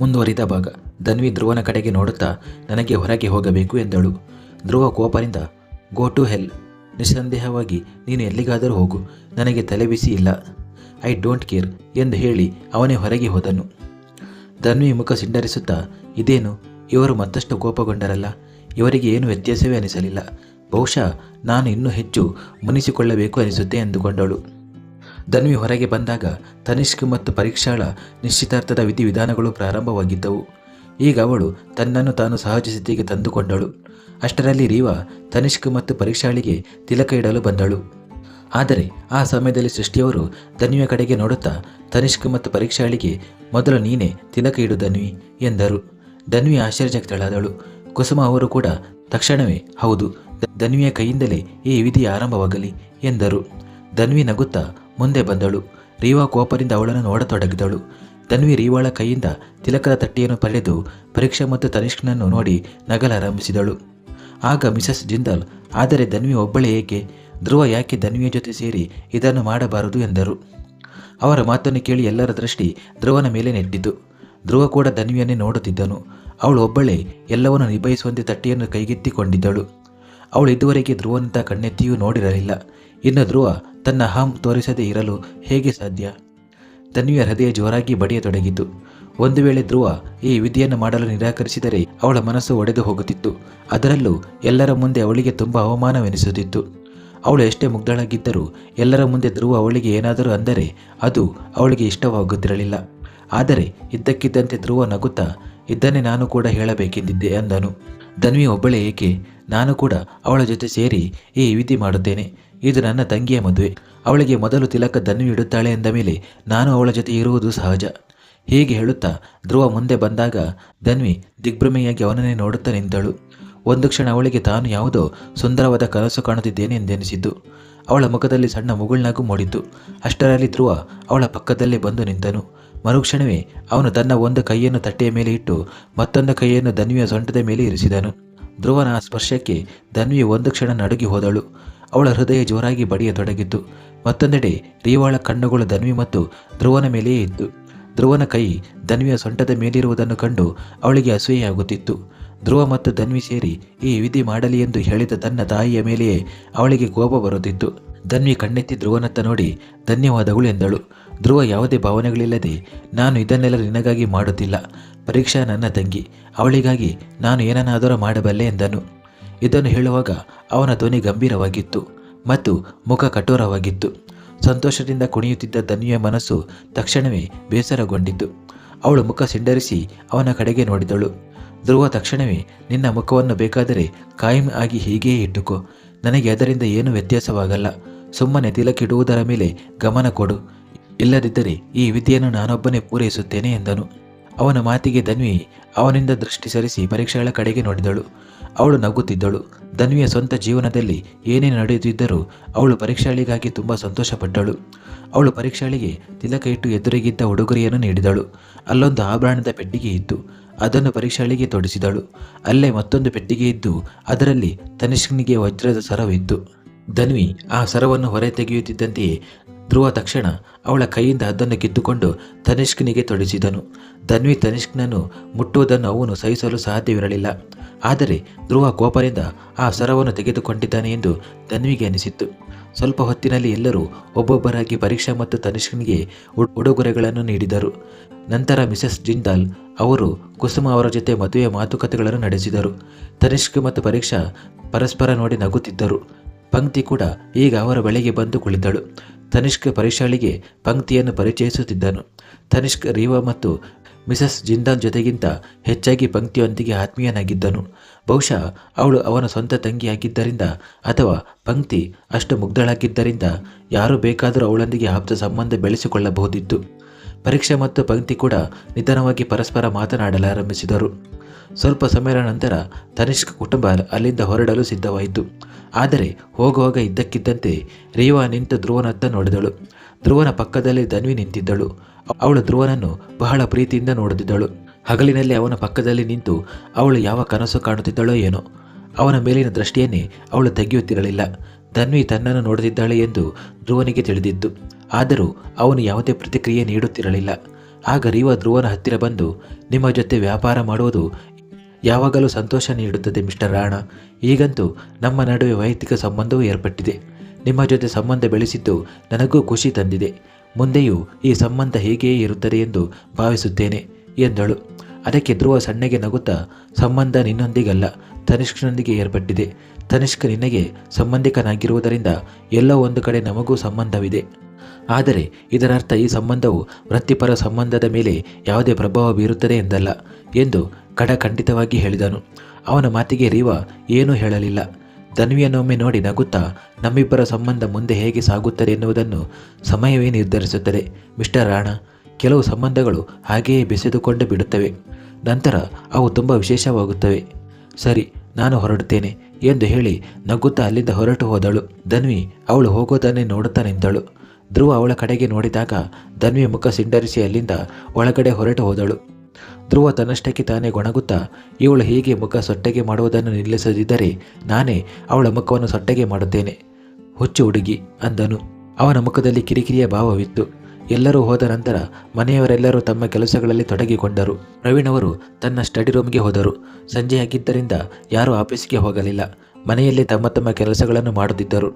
ಮುಂದುವರಿದ ಭಾಗ. ಧನ್ವಿ ಧ್ರುವನ ಕಡೆಗೆ ನೋಡುತ್ತಾ ನನಗೆ ಹೊರಗೆ ಹೋಗಬೇಕು ಎಂದಳು. ಧ್ರುವ ಕೋಪದಿಂದ ಗೋ ಟು ಹೆಲ್ ನಿಸ್ಸಂದೇಹವಾಗಿ ನೀನು ಎಲ್ಲಿಗಾದರೂ ಹೋಗು. ನನಗೆ ತಲೆಬಿಸಿ ಇಲ್ಲ. ಐ ಡೋಂಟ್ ಕೇರ್ ಎಂದು ಹೇಳಿ ಅವನೇ ಹೊರಗೆ ಹೋದನು. ಧನ್ವಿ ಮುಖ ಸಿಂಡರಿಸುತ್ತಾ, ಇದೇನು? ಇವರು ಮತ್ತಷ್ಟು ಕೋಪಗೊಂಡರಲ್ಲ. ಇವರಿಗೆ ಏನು ವ್ಯತ್ಯಾಸವೇ ಅನಿಸಲಿಲ್ಲ. ಬಹುಶಃ ನಾನು ಇನ್ನೂ ಹೆಚ್ಚು ಮುನಿಸಿಕೊಳ್ಳಬೇಕು ಅನಿಸುತ್ತೆ ಎಂದುಕೊಂಡಳು. ಧನ್ವಿ ಹೊರಗೆ ಬಂದಾಗ ತನಿಷ್ಕ್ ಮತ್ತು ಪರೀಕ್ಷಾಳ ನಿಶ್ಚಿತಾರ್ಥದ ವಿಧಿವಿಧಾನಗಳು ಪ್ರಾರಂಭವಾಗಿದ್ದವು. ಈಗ ಅವಳು ತನ್ನನ್ನು ತಾನು ಸಹಜ ಸ್ಥಿತಿಗೆ ತಂದುಕೊಂಡಳು. ಅಷ್ಟರಲ್ಲಿ ರೀವಾ ತನಿಷ್ಕ್ ಮತ್ತು ಪರೀಕ್ಷಾಳಿಗೆ ತಿಲಕ ಇಡಲು ಬಂದಳು. ಆದರೆ ಆ ಸಮಯದಲ್ಲಿ ಸೃಷ್ಟಿಯವರು ಧನ್ವಿಯ ಕಡೆಗೆ ನೋಡುತ್ತಾ ತನಿಷ್ಕ್ ಮತ್ತು ಪರೀಕ್ಷಾಳಿಗೆ, ಮೊದಲು ನೀನೇ ತಿಲಕ ಇಡು ಧನ್ವಿ ಎಂದರು. ಧನ್ವಿ ಆಶ್ಚರ್ಯಚಕಿತಳಾದಳು. ಕುಸುಮ ಅವರು ಕೂಡ, ತಕ್ಷಣವೇ, ಹೌದು, ಧನ್ವಿಯ ಕೈಯಿಂದಲೇ ಈ ವಿಧಿ ಆರಂಭವಾಗಲಿ ಎಂದರು. ಧನ್ವಿ ನಗುತ್ತಾ ಮುಂದೆ ಬಂದಳು. ರೀವಾ ಕೋಪದಿಂದ ಅವಳನ್ನು ನೋಡತೊಡಗಿದಳು. ತನ್ವಿ ರೀವಾಳ ಕೈಯಿಂದ ತಿಲಕದ ತಟ್ಟೆಯನ್ನು ಪಡೆದು ಪರೀಕ್ಷಾ ಮತ್ತು ತನಿಷ್ಕನನ್ನು ನೋಡಿ ನಗಲಾರಂಭಿಸಿದಳು ಆಗ ಮಿಸಸ್ ಜಿಂದಾಲ್, ಆದರೆ ಧನ್ವಿ ಒಬ್ಬಳೇ ಏಕೆ? ಧ್ರುವ ಯಾಕೆ ಧನ್ವಿಯ ಜೊತೆ ಸೇರಿ ಇದನ್ನು ಮಾಡಬಾರದು? ಎಂದರು. ಅವರ ಮಾತನ್ನು ಕೇಳಿ ಎಲ್ಲರ ದೃಷ್ಟಿ ಧ್ರುವನ ಮೇಲೆ ನೆಟ್ಟಿತು ಧ್ರುವ ಕೂಡ ಧನ್ವಿಯನ್ನೇ ನೋಡುತ್ತಿದ್ದನು. ಅವಳು ಒಬ್ಬಳೇ ಎಲ್ಲವನ್ನು ನಿಭಾಯಿಸುವಂತೆ ತಟ್ಟೆಯನ್ನು ಕೈಗೆತ್ತಿಕೊಂಡಿದ್ದಳು. ಅವಳು ಇದುವರೆಗೆ ಧ್ರುವನಂತ ಕಣ್ಣೆತ್ತಿಯೂ ನೋಡಿರಲಿಲ್ಲ. ಇನ್ನು ಧ್ರುವ ತನ್ನ ಅಹಂ ತೋರಿಸದೇ ಇರಲು ಹೇಗೆ ಸಾಧ್ಯ? ತನ್ವಿಯ ಹೃದಯ ಜೋರಾಗಿ ಬಡಿಯತೊಡಗಿತು. ಒಂದು ವೇಳೆ ಧ್ರುವ ಈ ವಿಧಿಯನ್ನು ಮಾಡಲು ನಿರಾಕರಿಸಿದರೆ ಅವಳ ಮನಸ್ಸು ಒಡೆದು ಹೋಗುತ್ತಿತ್ತು. ಅದರಲ್ಲೂ ಎಲ್ಲರ ಮುಂದೆ ಅವಳಿಗೆ ತುಂಬ ಅವಮಾನವೆನಿಸುತ್ತಿತ್ತು. ಅವಳು ಎಷ್ಟೇ ಮುಗ್ಧಳಾಗಿದ್ದರೂ ಎಲ್ಲರ ಮುಂದೆ ಧ್ರುವ ಅವಳಿಗೆ ಏನಾದರೂ ಅಂದರೆ ಅದು ಅವಳಿಗೆ ಇಷ್ಟವಾಗುತ್ತಿರಲಿಲ್ಲ. ಆದರೆ ಇದ್ದಕ್ಕಿದ್ದಂತೆ ಧ್ರುವ ನಗುತ್ತಾ ಇದನ್ನೇ ನಾನು ಕೂಡ ಹೇಳಬೇಕೆಂದಿದ್ದೆ ಅಂದನು. ಧನ್ವಿ ಒಬ್ಬಳೇ ಏಕೆ, ನಾನು ಕೂಡ ಅವಳ ಜೊತೆ ಸೇರಿ ಈ ವಿಧಿ ಮಾಡುತ್ತೇನೆ. ಇದು ನನ್ನ ತಂಗಿಯ ಮದುವೆ. ಅವಳಿಗೆ ಮೊದಲು ತಿಲಕ ದನ್ನು ಇಡುತ್ತಾಳೆ ಎಂದ ಮೇಲೆ ನಾನು ಅವಳ ಜೊತೆ ಇರುವುದು ಸಹಜ. ಹೀಗೆ ಹೇಳುತ್ತಾ ಧ್ರುವ ಮುಂದೆ ಬಂದಾಗ ಧನ್ವಿ ದಿಗ್ಭ್ರಮೆಯಾಗಿ ಅವನನ್ನೇ ನೋಡುತ್ತಾ ನಿಂತಳು. ಒಂದು ಕ್ಷಣ ಅವಳಿಗೆ ತಾನು ಯಾವುದೋ ಸುಂದರವಾದ ಕನಸು ಕಾಣುತ್ತಿದ್ದೇನೆ ಎಂದೆನಿಸಿದ್ದು. ಅವಳ ಮುಖದಲ್ಲಿ ಸಣ್ಣ ಮುಗುಳ್ನಗು ಮೂಡಿತು ಅಷ್ಟರಲ್ಲಿ ಧ್ರುವ ಅವಳ ಪಕ್ಕದಲ್ಲೇ ಬಂದು ನಿಂತನು. ಮರುಕ್ಷಣವೇ ಅವನು ತನ್ನ ಒಂದು ಕೈಯನ್ನು ತಟ್ಟೆಯ ಮೇಲೆ ಇಟ್ಟು ಮತ್ತೊಂದು ಕೈಯನ್ನು ಧನ್ವಿಯ ಸೊಂಟದ ಮೇಲೆ ಇರಿಸಿದನು. ಧ್ರುವನ ಸ್ಪರ್ಶಕ್ಕೆ ಧನ್ವಿ ಒಂದು ಕ್ಷಣ ನಡುಗಿ ಹೋದಳು. ಅವಳ ಹೃದಯ ಜೋರಾಗಿ ಬಡಿಯತೊಡಗಿದ್ದು ಮತ್ತೊಂದೆಡೆ ರೀವಾಳ ಕಣ್ಣುಗಳು ಧನ್ವಿ ಮತ್ತು ಧ್ರುವನ ಮೇಲೆಯೇ ಇದ್ದು ಧ್ರುವನ ಕೈ ಧನ್ವಿಯ ಸೊಂಟದ ಮೇಲಿರುವುದನ್ನು ಕಂಡು ಅವಳಿಗೆ ಅಸೂಯೆಯಾಗುತ್ತಿತ್ತು. ಧ್ರುವ ಮತ್ತು ಧನ್ವಿ ಸೇರಿ, ಈ ವಿಧಿ ಮಾಡಲಿ ಎಂದು ಹೇಳಿದ ತನ್ನ ತಾಯಿಯ ಮೇಲೆಯೇ ಅವಳಿಗೆ ಕೋಪ ಬರುತ್ತಿತ್ತು. ಧನ್ವಿ ಕಣ್ಣೆತ್ತಿ ಧ್ರುವನತ್ತ ನೋಡಿ ಧನ್ಯವಾದಗಳು ಎಂದಳು. ಧ್ರುವ ಯಾವುದೇ ಭಾವನೆಗಳಿಲ್ಲದೆ, ನಾನು ಇದನ್ನೆಲ್ಲ ನಿನಗಾಗಿ ಮಾಡುತ್ತಿಲ್ಲ. ಪರೀಕ್ಷಾ ನನ್ನ ತಂಗಿ. ಅವಳಿಗಾಗಿ ನಾನು ಏನನ್ನಾದರೂ ಮಾಡಬಲ್ಲೆ ಎಂದನು. ಇದನ್ನು ಹೇಳುವಾಗ ಅವನ ಧ್ವನಿ ಗಂಭೀರವಾಗಿತ್ತು ಮತ್ತು ಮುಖ ಕಠೋರವಾಗಿತ್ತು. ಸಂತೋಷದಿಂದ ಕುಣಿಯುತ್ತಿದ್ದ ಧನಿಯ ಮನಸ್ಸು ತಕ್ಷಣವೇ ಬೇಸರಗೊಂಡಿತು ಅವಳು ಮುಖ ಸಿಂಡರಿಸಿ ಅವನ ಕಡೆಗೆ ನೋಡಿದಳು. ಧ್ರುವ ತಕ್ಷಣವೇ, ನಿನ್ನ ಮುಖವನ್ನು ಬೇಕಾದರೆ ಕಾಯಂ ಆಗಿ ಹೀಗೆಯೇ ಇಟ್ಟುಕೋ. ನನಗೆ ಅದರಿಂದ ಏನೂ ವ್ಯತ್ಯಾಸವಾಗಲ್ಲ. ಸುಮ್ಮನೆ ತಿಲಕಿಡುವುದರ ಮೇಲೆ ಗಮನ ಕೊಡು. ಇಲ್ಲದಿದ್ದರೆ ಈ ವಿದ್ಯೆಯನ್ನು ನಾನೊಬ್ಬನೇ ಪೂರೈಸುತ್ತೇನೆ ಎಂದನು. ಅವನ ಮಾತಿಗೆ ಧನ್ವಿ ಅವನಿಂದ ದೃಷ್ಟಿ ಸರಿಸಿ ಪರೀಕ್ಷೆಗಳ ಕಡೆಗೆ ನೋಡಿದಳು. ಅವಳು ನಗುತ್ತಿದ್ದಳು. ಧನ್ವಿಯ ಸ್ವಂತ ಜೀವನದಲ್ಲಿ ಏನೇ ನಡೆಯುತ್ತಿದ್ದರೂ ಅವಳು ಪರೀಕ್ಷಾಳಿಗಾಗಿ ತುಂಬ ಸಂತೋಷಪಟ್ಟಳು. ಅವಳು ಪರೀಕ್ಷಾಳಿಗೆ ತಿಲಕ ಇಟ್ಟು ಎದುರಿಗಿದ್ದ ಉಡುಗೊರೆಯನ್ನು ನೀಡಿದಳು. ಅಲ್ಲೊಂದು ಆಭರಣದ ಪೆಟ್ಟಿಗೆ ಇತ್ತು ಅದನ್ನು ಪರೀಕ್ಷಾಳಿಗೆ ತೊಡಿಸಿದಳು. ಅಲ್ಲೇ ಮತ್ತೊಂದು ಪೆಟ್ಟಿಗೆ ಇದ್ದು ಅದರಲ್ಲಿ ತನಿಷ್ಕನಿಗೆ ವಜ್ರದ ಸರವಿತ್ತು. ಧನ್ವಿ ಆ ಸರವನ್ನು ಹೊರ ತೆಗೆಯುತ್ತಿದ್ದಂತೆಯೇ ಧ್ರುವ ತಕ್ಷಣ ಅವಳ ಕೈಯಿಂದ ಅದನ್ನು ಕಿತ್ತುಕೊಂಡು ತನಿಷ್ಕನಿಗೆ ತೊಡಿಸಿದನು. ಧನ್ವಿ ತನಿಷ್ಕನನ್ನು ಮುಟ್ಟುವುದನ್ನು ಅವನು ಸಹಿಸಲು ಸಾಧ್ಯವಿರಲಿಲ್ಲ. ಆದರೆ ಧ್ರುವ ಕೋಪದಿಂದ ಆ ಸರವನ್ನು ತೆಗೆದುಕೊಂಡಿದ್ದಾನೆ ಎಂದು ಧನ್ವಿಗೆ ಅನಿಸಿತ್ತು. ಸ್ವಲ್ಪ ಹೊತ್ತಿನಲ್ಲಿ ಎಲ್ಲರೂ ಒಬ್ಬೊಬ್ಬರಾಗಿ ಪರೀಕ್ಷಾ ಮತ್ತು ತನಿಷ್ಕನಿಗೆ ಉಡ್- ಉಡುಗೊರೆಗಳನ್ನು ನೀಡಿದರು. ನಂತರ ಮಿಸಸ್ ಜಿಂದಾಲ್ ಅವರು ಕುಸುಮ ಅವರ ಜೊತೆ ಮದುವೆಯ ಮಾತುಕತೆಗಳನ್ನು ನಡೆಸಿದರು. ತನಿಷ್ಕ್ ಮತ್ತು ಪರೀಕ್ಷಾ ಪರಸ್ಪರ ನೋಡಿ ನಗುತ್ತಿದ್ದರು. ಪಂಕ್ತಿ ಕೂಡ ಈಗ ಅವರ ಬಳಿಗೆ ಬಂದು ಕುಳಿತಳು. ತನಿಷ್ಕ್ ಪರಿಶಾಲಿಗೆ ಪಂಕ್ತಿಯನ್ನು ಪರಿಚಯಿಸುತ್ತಿದ್ದನು. ತನಿಷ್ಕ್ ರೀವಾ ಮತ್ತು ಮಿಸಸ್ ಜಿಂದಾಲ್ ಜೊತೆಗಿಂತ ಹೆಚ್ಚಾಗಿ ಪಂಕ್ತಿಯೊಂದಿಗೆ ಆತ್ಮೀಯನಾಗಿದ್ದನು. ಬಹುಶಃ ಅವಳು ಅವನ ಸ್ವಂತ ತಂಗಿಯಾಗಿದ್ದರಿಂದ ಅಥವಾ ಪಂಕ್ತಿ ಅಷ್ಟು ಮುಗ್ಧಳಾಗಿದ್ದರಿಂದ ಯಾರು ಬೇಕಾದರೂ ಅವಳೊಂದಿಗೆ ಆಪ್ತ ಸಂಬಂಧ ಬೆಳೆಸಿಕೊಳ್ಳಬಹುದಿತ್ತು. ಪರೀಕ್ಷೆ ಮತ್ತು ಪಂಕ್ತಿ ಕೂಡ ನಿಧಾನವಾಗಿ ಪರಸ್ಪರ ಮಾತನಾಡಲಾರಂಭಿಸಿದರು. ಸ್ವಲ್ಪ ಸಮಯದ ನಂತರ ತನಿಷ್ಕ್ ಕುಟುಂಬ ಅಲ್ಲಿಂದ ಹೊರಡಲು ಸಿದ್ಧವಾಯಿತು. ಆದರೆ ಹೋಗುವಾಗ ಇದ್ದಕ್ಕಿದ್ದಂತೆ ರೇವಾ ನಿಂತು ಧ್ರುವನತ್ತ ನೋಡಿದಳು. ಧ್ರುವನ ಪಕ್ಕದಲ್ಲಿ ಧನ್ವಿ ನಿಂತಿದ್ದಳು. ಅವಳು ಧ್ರುವನನ್ನು ಬಹಳ ಪ್ರೀತಿಯಿಂದ ನೋಡುತ್ತಿದ್ದಳು. ಹಗಲಿನಲ್ಲಿ ಅವನ ಪಕ್ಕದಲ್ಲಿ ನಿಂತು ಅವಳು ಯಾವ ಕನಸು ಕಾಣುತ್ತಿದ್ದಳೋ ಏನೋ. ಅವನ ಮೇಲಿನ ದೃಷ್ಟಿಯನ್ನೇ ಅವಳು ತೆಗೆಯುತ್ತಿರಲಿಲ್ಲ. ಧನ್ವಿ ತನ್ನನ್ನು ನೋಡುತ್ತಿದ್ದಾಳೆ ಎಂದು ಧ್ರುವನಿಗೆ ತಿಳಿದಿತ್ತು. ಆದರೂ ಅವನು ಯಾವುದೇ ಪ್ರತಿಕ್ರಿಯೆ ನೀಡುತ್ತಿರಲಿಲ್ಲ. ಆಗ ರೀವಾ ಧ್ರುವನ ಹತ್ತಿರ ಬಂದು, ನಿಮ್ಮ ಜೊತೆ ವ್ಯಾಪಾರ ಮಾಡುವುದು ಯಾವಾಗಲೂ ಸಂತೋಷ ನೀಡುತ್ತದೆ, ಮಿಸ್ಟರ್ ರಾಣ. ಈಗಂತೂ ನಮ್ಮ ನಡುವೆ ವೈಯಕ್ತಿಕ ಸಂಬಂಧವೂ ಏರ್ಪಟ್ಟಿದೆ. ನಿಮ್ಮ ಜೊತೆ ಸಂಬಂಧ ಬೆಳೆಸಿದ್ದು ನನಗೂ ಖುಷಿ ತಂದಿದೆ. ಮುಂದೆಯೂ ಈ ಸಂಬಂಧ ಹೇಗೆಯೇ ಇರುತ್ತದೆ ಎಂದು ಭಾವಿಸುತ್ತೇನೆ, ಎಂದಳು. ಅದಕ್ಕೆ ಧ್ರುವ ಸಣ್ಣಗೆ ನಗುತ್ತಾ, ಸಂಬಂಧ ನಿನ್ನೊಂದಿಗಲ್ಲ, ತನಿಷ್ಕನೊಂದಿಗೆ ಏರ್ಪಟ್ಟಿದೆ. ತನಿಷ್ಕ ನಿನಗೆ ಸಂಬಂಧಿಕನಾಗಿರುವುದರಿಂದ ಎಲ್ಲೋ ಒಂದು ಕಡೆ ನಮಗೂ ಸಂಬಂಧವಿದೆ. ಆದರೆ ಇದರರ್ಥ ಈ ಸಂಬಂಧವು ವೃತ್ತಿಪರ ಸಂಬಂಧದ ಮೇಲೆ ಯಾವುದೇ ಪ್ರಭಾವ ಬೀರುತ್ತದೆ ಎಂದಲ್ಲ, ಎಂದು ಖಡಖಂಡಿತವಾಗಿ ಹೇಳಿದನು. ಅವನ ಮಾತಿಗೆ ರೀವ ಏನೂ ಹೇಳಲಿಲ್ಲ. ಧನ್ವಿಯನ್ನೊಮ್ಮೆ ನೋಡಿ ನಗುತ್ತಾ, ನಮ್ಮಿಬ್ಬರ ಸಂಬಂಧ ಮುಂದೆ ಹೇಗೆ ಸಾಗುತ್ತದೆ ಎನ್ನುವುದನ್ನು ಸಮಯವೇ ನಿರ್ಧರಿಸುತ್ತದೆ. ಮಿಸ್ಟರ್ ರಾಣ, ಕೆಲವು ಸಂಬಂಧಗಳು ಹಾಗೆಯೇ ಬೆಸೆದುಕೊಂಡು ಬಿಡುತ್ತವೆ. ನಂತರ ಅವು ತುಂಬ ವಿಶೇಷವಾಗುತ್ತವೆ. ಸರಿ, ನಾನು ಹೊರಡುತ್ತೇನೆ ಎಂದು ಹೇಳಿ ನಗುತ್ತಾ ಅಲ್ಲಿಂದ ಹೊರಟು ಹೋದಳು. ಧನ್ವಿ ಅವಳು ಹೋಗೋದನ್ನೇ ನೋಡುತ್ತಾ ನಿಂತಳು ಧ್ರುವ ಅವಳ ಕಡೆಗೆ ನೋಡಿದಾಗ ಧನ್ವಿ ಮುಖ ಸಿಂಡರಿಸಿ ಅಲ್ಲಿಂದ ಒಳಗಡೆ ಹೊರಟು ಹೋದಳು. ಧ್ರುವ ತನ್ನಷ್ಟಕ್ಕೆ ತಾನೇ ಗೊಣಗುತ್ತಾ, ಇವಳು ಹೀಗೆ ಮುಖ ಸೊಟ್ಟೆಗೆ ಮಾಡುವುದನ್ನು ನಿಲ್ಲಿಸದಿದ್ದರೆ ನಾನೇ ಅವಳ ಮುಖವನ್ನು ಸೊಟ್ಟೆಗೆ ಮಾಡುತ್ತೇನೆ. ಹುಚ್ಚು ಹುಡುಗಿ, ಅಂದನು. ಅವನ ಮುಖದಲ್ಲಿ ಕಿರಿಕಿರಿಯ ಭಾವವಿತ್ತು. ಎಲ್ಲರೂ ಹೋದ ನಂತರ ಮನೆಯವರೆಲ್ಲರೂ ತಮ್ಮ ಕೆಲಸಗಳಲ್ಲಿ ತೊಡಗಿಕೊಂಡರು. ಪ್ರವೀಣ್ ಅವರು ತನ್ನ ಸ್ಟಡಿ ರೂಮ್ಗೆ ಹೋದರು. ಸಂಜೆಯಾಗಿದ್ದರಿಂದ ಯಾರೂ ಆಫೀಸ್ಗೆ ಹೋಗಲಿಲ್ಲ. ಮನೆಯಲ್ಲಿ ತಮ್ಮ ತಮ್ಮ ಕೆಲಸಗಳನ್ನು ಮಾಡುತ್ತಿದ್ದರು.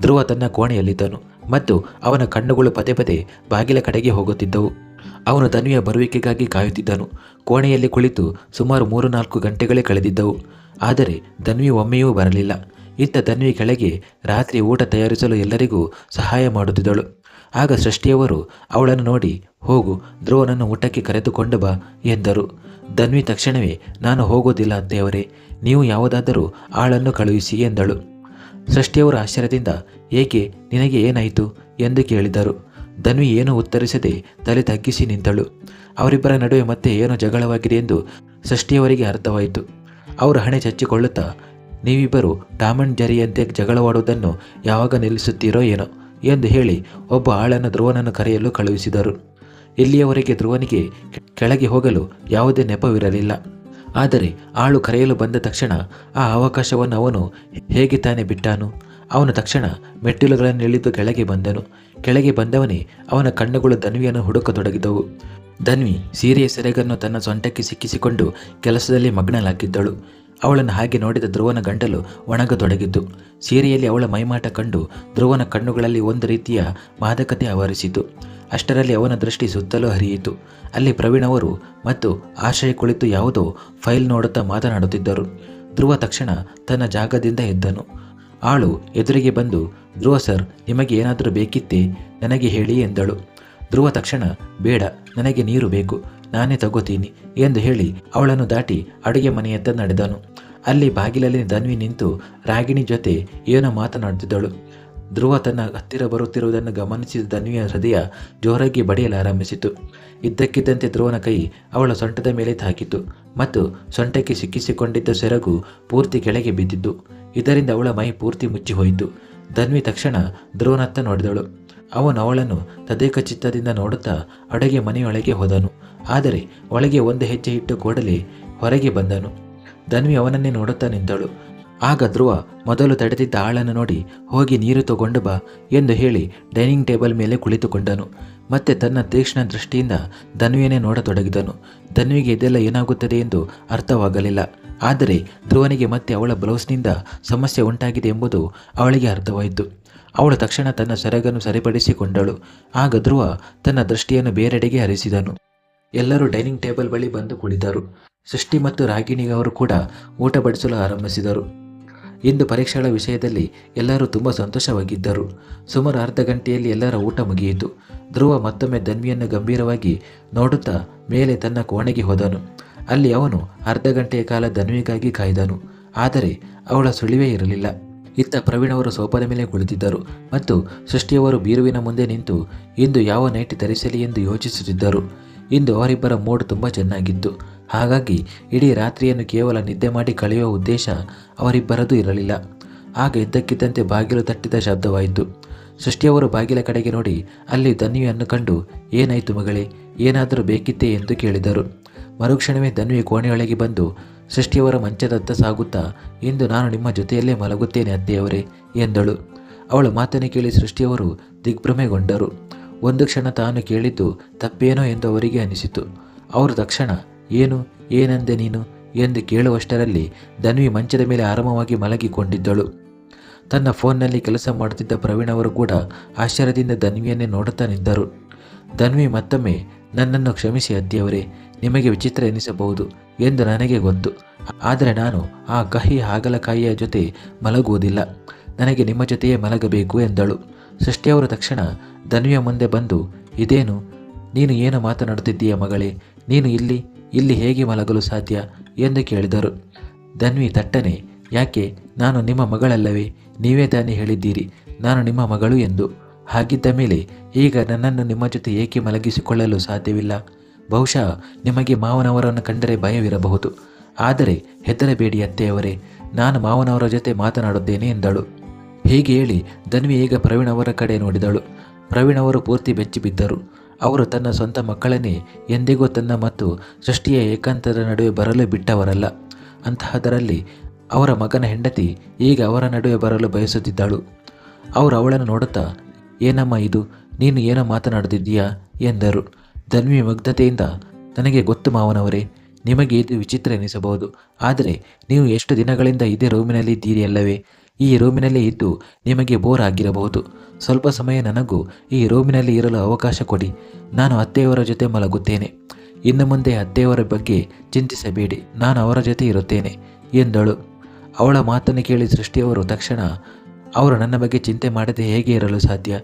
ಧ್ರುವ ತನ್ನ ಕೋಣೆಯಲ್ಲಿದ್ದನು ಮತ್ತು ಅವನ ಕಣ್ಣುಗಳು ಪದೇ ಪದೇ ಬಾಗಿಲ ಕಡೆಗೆ ಹೋಗುತ್ತಿದ್ದವು. ಅವನು ಧನ್ವಿಯ ಬರುವಿಕೆಗಾಗಿ ಕಾಯುತ್ತಿದ್ದನು. ಕೋಣೆಯಲ್ಲಿ ಕುಳಿತು ಸುಮಾರು ಮೂರು ನಾಲ್ಕು ಗಂಟೆಗಳೇ ಕಳೆದಿದ್ದವು. ಆದರೆ ಧನ್ವಿ ಒಮ್ಮೆಯೂ ಬರಲಿಲ್ಲ. ಇತ್ತ ಧನ್ವಿ ಕೆಳಗೆ ರಾತ್ರಿ ಊಟ ತಯಾರಿಸಲು ಎಲ್ಲರಿಗೂ ಸಹಾಯ ಮಾಡುತ್ತಿದ್ದಳು. ಆಗ ಸೃಷ್ಟಿಯವರು ಅವಳನ್ನು ನೋಡಿ, ಹೋಗು ಧ್ರುವನನ್ನು ಊಟಕ್ಕೆ ಕರೆದುಕೊಂಡು ಬಾ ಎಂದರು. ಧನ್ವಿ ತಕ್ಷಣವೇ, ನಾನು ಹೋಗೋದಿಲ್ಲ ಅತ್ತೆಯವರೇ ನೀವು ಯಾವುದಾದರೂ ಆಳನ್ನು ಕಳುಹಿಸಿ ಎಂದಳು. ಸೃಷ್ಟಿಯವರ ಆಶ್ಚರ್ಯದಿಂದ, ಏಕೆ, ನಿನಗೆ ಏನಾಯಿತು? ಎಂದು ಕೇಳಿದರು. ಧನ್ವಿ ಏನೂ ಉತ್ತರಿಸದೆ ತಲೆ ತಗ್ಗಿಸಿ ನಿಂತಳು. ಅವರಿಬ್ಬರ ನಡುವೆ ಮತ್ತೆ ಏನೋ ಜಗಳವಾಗಿದೆ ಎಂದು ಷಷ್ಠಿಯವರಿಗೆ ಅರ್ಥವಾಯಿತು. ಅವರು ಹಣೆ ಚಚ್ಚಿಕೊಳ್ಳುತ್ತಾ, ನೀವಿಬ್ಬರು ಡಾಮಂಡ್ ಜರಿಯಂತೆ ಜಗಳವಾಡುವುದನ್ನು ಯಾವಾಗ ನಿಲ್ಲಿಸುತ್ತೀರೋ ಏನೋ ಎಂದು ಹೇಳಿ ಒಬ್ಬ ಆಳನ್ನು ಧ್ರುವನನ್ನು ಕರೆಯಲು ಕಳುಹಿಸಿದರು. ಇಲ್ಲಿಯವರೆಗೆ ಧ್ರುವನಿಗೆ ಕೆಳಗೆ ಹೋಗಲು ಯಾವುದೇ ನೆಪವಿರಲಿಲ್ಲ. ಆದರೆ ಆಳು ಕರೆಯಲು ಬಂದ ತಕ್ಷಣ ಆ ಅವಕಾಶವನ್ನು ಅವನು ಹೇಗೆ ತಾನೇ ಬಿಟ್ಟಾನು? ಅವನು ತಕ್ಷಣ ಮೆಟ್ಟಿಲುಗಳನ್ನು ಇಳಿದು ಕೆಳಗೆ ಬಂದನು. ಕೆಳಗೆ ಬಂದವನೇ ಅವನ ಕಣ್ಣುಗಳು ಧನ್ವಿಯನ್ನು ಹುಡುಕತೊಡಗಿದವು. ಧನ್ವಿ ಸೀರೆಯ ಸೆರೆಗನ್ನು ತನ್ನ ಸೊಂಟಕ್ಕೆ ಸಿಕ್ಕಿಸಿಕೊಂಡು ಕೆಲಸದಲ್ಲಿ ಮಗ್ನಲಾಗಿದ್ದಳು ಅವಳನ್ನು ಹಾಗೆ ನೋಡಿದ ಧ್ರುವನ ಗಂಟಲು ಒಣಗತೊಡಗಿದ್ದು, ಸೀರೆಯಲ್ಲಿ ಅವಳ ಮೈಮಾಟ ಕಂಡು ಧ್ರುವನ ಕಣ್ಣುಗಳಲ್ಲಿ ಒಂದು ರೀತಿಯ ಮಾದಕತೆ ಆವರಿಸಿತು. ಅಷ್ಟರಲ್ಲಿ ಅವನ ದೃಷ್ಟಿ ಸುತ್ತಲೂ ಹರಿಯಿತು. ಅಲ್ಲಿ ಪ್ರವೀಣ್ ಅವರು ಮತ್ತು ಆಶಯ ಕುಳಿತು ಯಾವುದೋ ಫೈಲ್ ನೋಡುತ್ತಾ ಮಾತನಾಡುತ್ತಿದ್ದರು. ಧ್ರುವ ತಕ್ಷಣ ತನ್ನ ಜಾಗದಿಂದ ಎದ್ದನು. ಆಳು ಎದುರಿಗೆ ಬಂದು, ಧ್ರುವ ಸರ್, ನಿಮಗೆ ಏನಾದರೂ ಬೇಕಿತ್ತೇ, ನನಗೆ ಹೇಳಿ ಎಂದಳು. ಧ್ರುವ ತಕ್ಷಣ, ಬೇಡ, ನನಗೆ ನೀರು ಬೇಕು, ನಾನೇ ತಗೋತೀನಿ ಎಂದು ಹೇಳಿ ಅವಳನ್ನು ದಾಟಿ ಅಡುಗೆ ಮನೆಯತ್ತ ನಡೆದನು. ಅಲ್ಲಿ ಬಾಗಿಲಲ್ಲಿ ಧನ್ವಿ ನಿಂತು ರಾಗಿಣಿ ಜೊತೆ ಏನೋ ಮಾತನಾಡುತ್ತಿದ್ದಳು. ಧ್ರುವ ತನ್ನ ಹತ್ತಿರ ಬರುತ್ತಿರುವುದನ್ನು ಗಮನಿಸಿದ ಧನ್ವಿಯ ಹೃದಯ ಜೋರಾಗಿ ಬಡಿಯಲಾರಂಭಿಸಿತು ಇದ್ದಕ್ಕಿದ್ದಂತೆ ಧ್ರುವನ ಕೈ ಅವಳ ಸೊಂಟದ ಮೇಲೆ ತಾಕಿತು ಮತ್ತು ಸೊಂಟಕ್ಕೆ ಸಿಕ್ಕಿಸಿಕೊಂಡಿದ್ದ ಸೆರಗು ಪೂರ್ತಿ ಕೆಳಗೆ ಬಿದ್ದಿದ್ದು ಇದರಿಂದ ಅವಳ ಮೈ ಪೂರ್ತಿ ಮುಚ್ಚಿಹೋಯಿತು. ಧನ್ವಿ ತಕ್ಷಣ ಧ್ರುವನತ್ತ ನೋಡಿದಳು. ಅವನು ಅವಳನ್ನು ತದೇಕ ಚಿತ್ತದಿಂದ ನೋಡುತ್ತಾ ಅಡುಗೆ ಮನೆಯೊಳಗೆ ಹೋದನು. ಆದರೆ ಒಳಗೆ ಒಂದು ಹೆಜ್ಜೆ ಇಟ್ಟು ಕೂಡಲೇ ಹೊರಗೆ ಬಂದನು. ಧನ್ವಿ ಅವನನ್ನೇ ನೋಡುತ್ತಾ ನಿಂತಳು. ಆಗ ಧ್ರುವ ಮೊದಲು ತಡೆದಿದ್ದ ಆಳನ್ನು ನೋಡಿ, ಹೋಗಿ ನೀರು ತಗೊಂಡು ಬಾ ಎಂದು ಹೇಳಿ ಡೈನಿಂಗ್ ಟೇಬಲ್ ಮೇಲೆ ಕುಳಿತುಕೊಂಡನು. ಮತ್ತೆ ತನ್ನ ತೀಕ್ಷ್ಣ ದೃಷ್ಟಿಯಿಂದ ಧನ್ವಿಯನ್ನೇ ನೋಡತೊಡಗಿದನು. ಧನ್ವಿಗೆ ಇದೆಲ್ಲ ಏನಾಗುತ್ತದೆ ಎಂದು ಅರ್ಥವಾಗಲಿಲ್ಲ. ಆದರೆ ಧ್ರುವನಿಗೆ ಮತ್ತೆ ಅವಳ ಬ್ಲೌಸ್ನಿಂದ ಸಮಸ್ಯೆ ಉಂಟಾಗಿದೆ ಎಂಬುದು ಅವಳಿಗೆ ಅರ್ಥವಾಯಿತು. ಅವಳು ತಕ್ಷಣ ತನ್ನ ಸೆರಗನ್ನು ಸರಿಪಡಿಸಿಕೊಂಡಳು. ಆಗ ಧ್ರುವ ತನ್ನ ದೃಷ್ಟಿಯನ್ನು ಬೇರೆಡೆಗೆ ಹರಿಸಿದನು. ಎಲ್ಲರೂ ಡೈನಿಂಗ್ ಟೇಬಲ್ ಬಳಿ ಬಂದು ಕುಳಿತರು. ಸೃಷ್ಟಿ ಮತ್ತು ರಾಗಿಣಿ ಅವರು ಕೂಡ ಊಟ ಬಡಿಸಲು ಆರಂಭಿಸಿದರು. ಇಂದು ಪರೀಕ್ಷೆಗಳ ವಿಷಯದಲ್ಲಿ ಎಲ್ಲರೂ ತುಂಬ ಸಂತೋಷವಾಗಿದ್ದರು. ಸುಮಾರು ಅರ್ಧ ಗಂಟೆಯಲ್ಲಿ ಎಲ್ಲರ ಊಟ ಮುಗಿಯಿತು. ಧ್ರುವ ಮತ್ತೊಮ್ಮೆ ಧನ್ವಿಯನ್ನು ಗಂಭೀರವಾಗಿ ನೋಡುತ್ತಾ ಮೇಲೆ ತನ್ನ ಕೋಣೆಗೆ ಹೋದನು. ಅಲ್ಲಿ ಅವನು ಅರ್ಧ ಗಂಟೆಯ ಕಾಲ ಧನ್ವಿಗಾಗಿ ಕಾಯ್ದನು. ಆದರೆ ಅವಳ ಸುಳಿವೇ ಇರಲಿಲ್ಲ. ಇತ್ತ ಪ್ರವೀಣ್ ಅವರು ಸೋಪದ ಮೇಲೆ ಕುಳಿತಿದ್ದರು ಮತ್ತು ಸೃಷ್ಟಿಯವರು ಬೀರುವಿನ ಮುಂದೆ ನಿಂತು, ಇಂದು ಯಾವ ನೈಟಿ ಧರಿಸಲಿ ಎಂದು ಯೋಚಿಸುತ್ತಿದ್ದರು. ಇಂದು ಅವರಿಬ್ಬರ ಮೂಡ್ ತುಂಬ ಚೆನ್ನಾಗಿತ್ತು. ಹಾಗಾಗಿ ಇಡೀ ರಾತ್ರಿಯನ್ನು ಕೇವಲ ನಿದ್ದೆ ಮಾಡಿ ಕಳೆಯುವ ಉದ್ದೇಶ ಅವರಿಬ್ಬರದು ಇರಲಿಲ್ಲ. ಆಗ ಇದ್ದಕ್ಕಿದ್ದಂತೆ ಬಾಗಿಲು ತಟ್ಟಿದ ಶಬ್ದವಾಯಿತು. ಸೃಷ್ಟಿಯವರು ಬಾಗಿಲ ಕಡೆಗೆ ನೋಡಿ, ಅಲ್ಲಿ ಧನ್ವಿಯನ್ನು ಕಂಡು, ಏನಾಯಿತು ಮಗಳೇ, ಏನಾದರೂ ಬೇಕಿತ್ತೇ? ಎಂದು ಕೇಳಿದರು. ಮರುಕ್ಷಣವೇ ಧನ್ವಿ ಕೋಣೆಯೊಳಗೆ ಬಂದು, ಸೃಷ್ಟಿಯವರ ಮಂಚದತ್ತ ಸಾಗುತ್ತಾ, ಇಂದು ನಾನು ನಿಮ್ಮ ಜೊತೆಯಲ್ಲೇ ಮಲಗುತ್ತೇನೆ ಅತ್ತೆಯವರೇ ಎಂದಳು. ಅವಳ ಮಾತನ್ನು ಕೇಳಿ ಸೃಷ್ಟಿಯವರು ದಿಗ್ಭ್ರಮೆಗೊಂಡರು. ಒಂದು ಕ್ಷಣ ತಾನು ಕೇಳಿದ್ದು, ತಪ್ಪೇನೋ ಎಂದು ಅವರಿಗೆ ಅನಿಸಿತು. ಅವರು ತಕ್ಷಣ, ಏನು, ಏನಂದೆ ನೀನು ಎಂದು ಕೇಳುವಷ್ಟರಲ್ಲಿ ಧನ್ವಿ ಮಂಚದ ಮೇಲೆ ಆರಾಮವಾಗಿ ಮಲಗಿಕೊಂಡಿದ್ದಳು. ತನ್ನ ಫೋನ್ನಲ್ಲಿ ಕೆಲಸ ಮಾಡುತ್ತಿದ್ದ ಪ್ರವೀಣ್ ಅವರು ಕೂಡ ಆಶ್ಚರ್ಯದಿಂದ ಧನ್ವಿಯನ್ನೇ ನೋಡುತ್ತಾ ನಿಂತರು. ಧನ್ವಿ ಮತ್ತೊಮ್ಮೆ, ನನ್ನನ್ನು ಕ್ಷಮಿಸಿ ಅತ್ತಿಯವರೇ ನಿಮಗೆ ವಿಚಿತ್ರ ಎನಿಸಬಹುದು ಎಂದು ನನಗೆ ಗೊತ್ತು. ಆದರೆ ನಾನು ಆ ಕಹಿ ಹಾಗಲಕಾಯಿಯ ಜೊತೆ ಮಲಗುವುದಿಲ್ಲ. ನನಗೆ ನಿಮ್ಮ ಜೊತೆಯೇ ಮಲಗಬೇಕು ಎಂದಳು. ಸೃಷ್ಟಿಯವರು ತಕ್ಷಣ ಧನ್ವಿಯ ಮುಂದೆ ಬಂದು, ಇದೇನು? ನೀನು ಏನು ಮಾತನಾಡುತ್ತಿದ್ದೀಯ ಮಗಳೇ? ನೀನು ಇಲ್ಲಿ ಇಲ್ಲಿ ಹೇಗೆ ಮಲಗಲು ಸಾಧ್ಯ? ಎಂದು ಕೇಳಿದರು. ಧನ್ವಿ ತಟ್ಟನೆ, ಯಾಕೆ? ನಾನು ನಿಮ್ಮ ಮಗಳಲ್ಲವೇ? ನೀವೇ ತಾನೇ ಹೇಳಿದ್ದೀರಿ, ನಾನು ನಿಮ್ಮ ಮಗಳು ಎಂದು. ಹಾಗಿದ್ದ ಮೇಲೆ ಈಗ ನನ್ನನ್ನು ನಿಮ್ಮ ಜೊತೆ ಏಕೆ ಮಲಗಿಸಿಕೊಳ್ಳಲು ಸಾಧ್ಯವಿಲ್ಲ? ಬಹುಶಃ ನಿಮಗೆ ಮಾವನವರನ್ನು ಕಂಡರೆ ಭಯವಿರಬಹುದು. ಆದರೆ ಹೆದರಬೇಡಿ ಅತ್ತೆಯವರೇ ನಾನು ಮಾವನವರ ಜೊತೆ ಮಾತನಾಡುತ್ತೇನೆ ಎಂದಳು. ಹೀಗೆ ಹೇಳಿ ಧನ್ವಿ ಈಗ ಪ್ರವೀಣ್ ಅವರ ಕಡೆ ನೋಡಿದಳು. ಪ್ರವೀಣ್ ಅವರು ಪೂರ್ತಿ ಬೆಚ್ಚಿ ಬಿದ್ದರು. ಅವರು ತನ್ನ ಸ್ವಂತ ಮಕ್ಕಳನ್ನೇ ಎಂದಿಗೂ ತನ್ನ ಮತ್ತು ಸೃಷ್ಟಿಯ ಏಕಾಂತದ ನಡುವೆ ಬರಲು ಬಿಟ್ಟವರಲ್ಲ. ಅಂತಹದರಲ್ಲಿ ಅವರ ಮಗನ ಹೆಂಡತಿ ಈಗ ಅವರ ನಡುವೆ ಬರಲು ಬಯಸುತ್ತಿದ್ದಳು. ಅವರು ಅವಳನ್ನು ನೋಡುತ್ತಾ, ಏನಮ್ಮ ಇದು? ನೀನು ಏನೋ ಮಾತನಾಡುತ್ತಿದ್ದೀಯಾ? ಎಂದರು. ಧನ್ವಿ ಮುಗ್ಧತೆಯಿಂದ ನನಗೆ ಗೊತ್ತು, ಮಾವನವರೇ. ನಿಮಗೆ ಇದು ವಿಚಿತ್ರ ಎನಿಸಬಹುದು. ಆದರೆ ನೀವು ಎಷ್ಟು ದಿನಗಳಿಂದ ಇದೇ ರೂಮಿನಲ್ಲಿ ಇದ್ದೀರಿ ಅಲ್ಲವೇ? ಈ ರೂಮಿನಲ್ಲಿ ಇದ್ದು ನಿಮಗೆ ಬೋರ್ ಆಗಿರಬಹುದು. ಸ್ವಲ್ಪ ಸಮಯ ನನಗೂ ಈ ರೂಮಿನಲ್ಲಿ ಇರಲು ಅವಕಾಶ ಕೊಡಿ. ನಾನು ಅತ್ತೆಯವರ ಜೊತೆ ಮಲಗುತ್ತೇನೆ. ಇನ್ನು ಮುಂದೆ ಅತ್ತೆಯವರ ಬಗ್ಗೆ ಚಿಂತಿಸಬೇಡಿ. ನಾನು ಅವರ ಜೊತೆ ಇರುತ್ತೇನೆ, ಎಂದಳು. ಅವಳ ಮಾತನ್ನು ಕೇಳಿ ಸೃಷ್ಟಿಯವರು ತಕ್ಷಣ, ಅವರು ನನ್ನ ಬಗ್ಗೆ ಚಿಂತೆ ಮಾಡದೆ ಹೇಗೆ ಇರಲು ಸಾಧ್ಯ?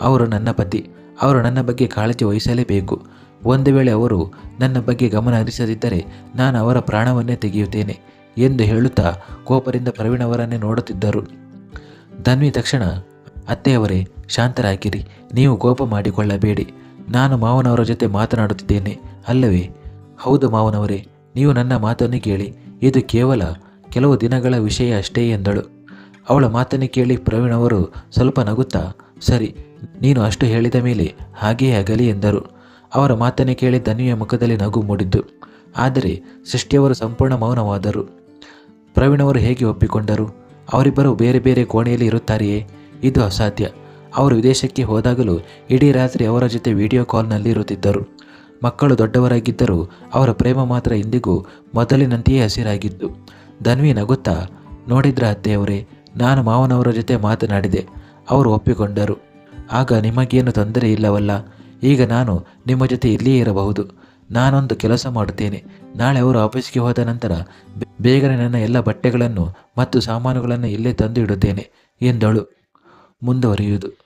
ಅವರು ನನ್ನ ಪತಿ. ಅವರು ನನ್ನ ಬಗ್ಗೆ ಕಾಳಜಿ ವಹಿಸಲೇಬೇಕು. ಒಂದು ವೇಳೆ ಅವರು ನನ್ನ ಬಗ್ಗೆ ಗಮನ ಹರಿಸದಿದ್ದರೆ ನಾನು ಅವರ ಪ್ರಾಣವನ್ನೇ ತೆಗೆಯುತ್ತೇನೆ ಎಂದು ಹೇಳುತ್ತಾ ಕೋಪದಿಂದ ಪ್ರವೀಣ್ ಅವರನ್ನೇ ನೋಡುತ್ತಿದ್ದರು. ಧನ್ವಿ ತಕ್ಷಣ, ಅತ್ತೆಯವರೇ, ಶಾಂತರಾಗಿರಿ. ನೀವು ಕೋಪ ಮಾಡಿಕೊಳ್ಳಬೇಡಿ. ನಾನು ಮಾವನವರ ಜೊತೆ ಮಾತನಾಡುತ್ತಿದ್ದೇನೆ. ಅಲ್ಲವೇ? ಹೌದು ಮಾವನವರೇ, ನೀವು ನನ್ನ ಮಾತನ್ನು ಕೇಳಿ. ಇದು ಕೇವಲ ಕೆಲವು ದಿನಗಳ ವಿಷಯ ಅಷ್ಟೇ ಎಂದಳು. ಅವಳ ಮಾತನ್ನು ಕೇಳಿ ಪ್ರವೀಣ್ ಅವರು ಸ್ವಲ್ಪ ನಗುತ್ತಾ, ಸರಿ ನೀನು ಅಷ್ಟು ಹೇಳಿದ ಮೇಲೆ ಹಾಗೆಯೇ ಆಗಲಿ ಎಂದರು. ಅವರ ಮಾತನ್ನೇ ಕೇಳಿ ಧನ್ವಿಯ ಮುಖದಲ್ಲಿ ನಗು ಮೂಡಿದ್ದು. ಆದರೆ ಸೃಷ್ಟಿಯವರು ಸಂಪೂರ್ಣ ಮೌನವಾದರು. ಪ್ರವೀಣ್ ಅವರು ಹೇಗೆ ಒಪ್ಪಿಕೊಂಡರು? ಅವರಿಬ್ಬರು ಬೇರೆ ಬೇರೆ ಕೋಣೆಯಲ್ಲಿ ಇರುತ್ತಾರೆಯೇ? ಇದು ಅಸಾಧ್ಯ. ಅವರು ವಿದೇಶಕ್ಕೆ ಹೋದಾಗಲೂ ಇಡೀ ರಾತ್ರಿ ಅವರ ಜೊತೆ ವಿಡಿಯೋ ಕಾಲ್ನಲ್ಲಿ ಇರುತ್ತಿದ್ದರು. ಮಕ್ಕಳು ದೊಡ್ಡವರಾಗಿದ್ದರೂ ಅವರ ಪ್ರೇಮ ಮಾತ್ರ ಇಂದಿಗೂ ಮೊದಲಿನಂತೆಯೇ ಹಸಿರಾಗಿದ್ದು. ಧನ್ವಿ ನಗುತ್ತಾ, ನೋಡಿದ್ರ ಅತ್ತೆಯವರೇ, ನಾನು ಮಾವನವರ ಜೊತೆ ಮಾತನಾಡಿದೆ. ಅವರು ಒಪ್ಪಿಕೊಂಡರು. ಆಗ ನಿಮಗೇನು ತೊಂದರೆ ಇಲ್ಲವಲ್ಲ? ಈಗ ನಾನು ನಿಮ್ಮ ಜೊತೆ ಇಲ್ಲಿಯೇ ಇರಬಹುದು. ನಾನೊಂದು ಕೆಲಸ ಮಾಡುತ್ತೇನೆ. ನಾಳೆ ಅವರು ಆಫೀಸ್ಗೆ ಹೋದ ನಂತರ ಬೇಗನೆ ನನ್ನ ಎಲ್ಲ ಬಟ್ಟೆಗಳನ್ನು ಮತ್ತು ಸಾಮಾನುಗಳನ್ನು ಇಲ್ಲೇ ತಂದು ಇಡುತ್ತೇನೆ ಎಂದಳು. ಮುಂದುವರಿಯುವುದು.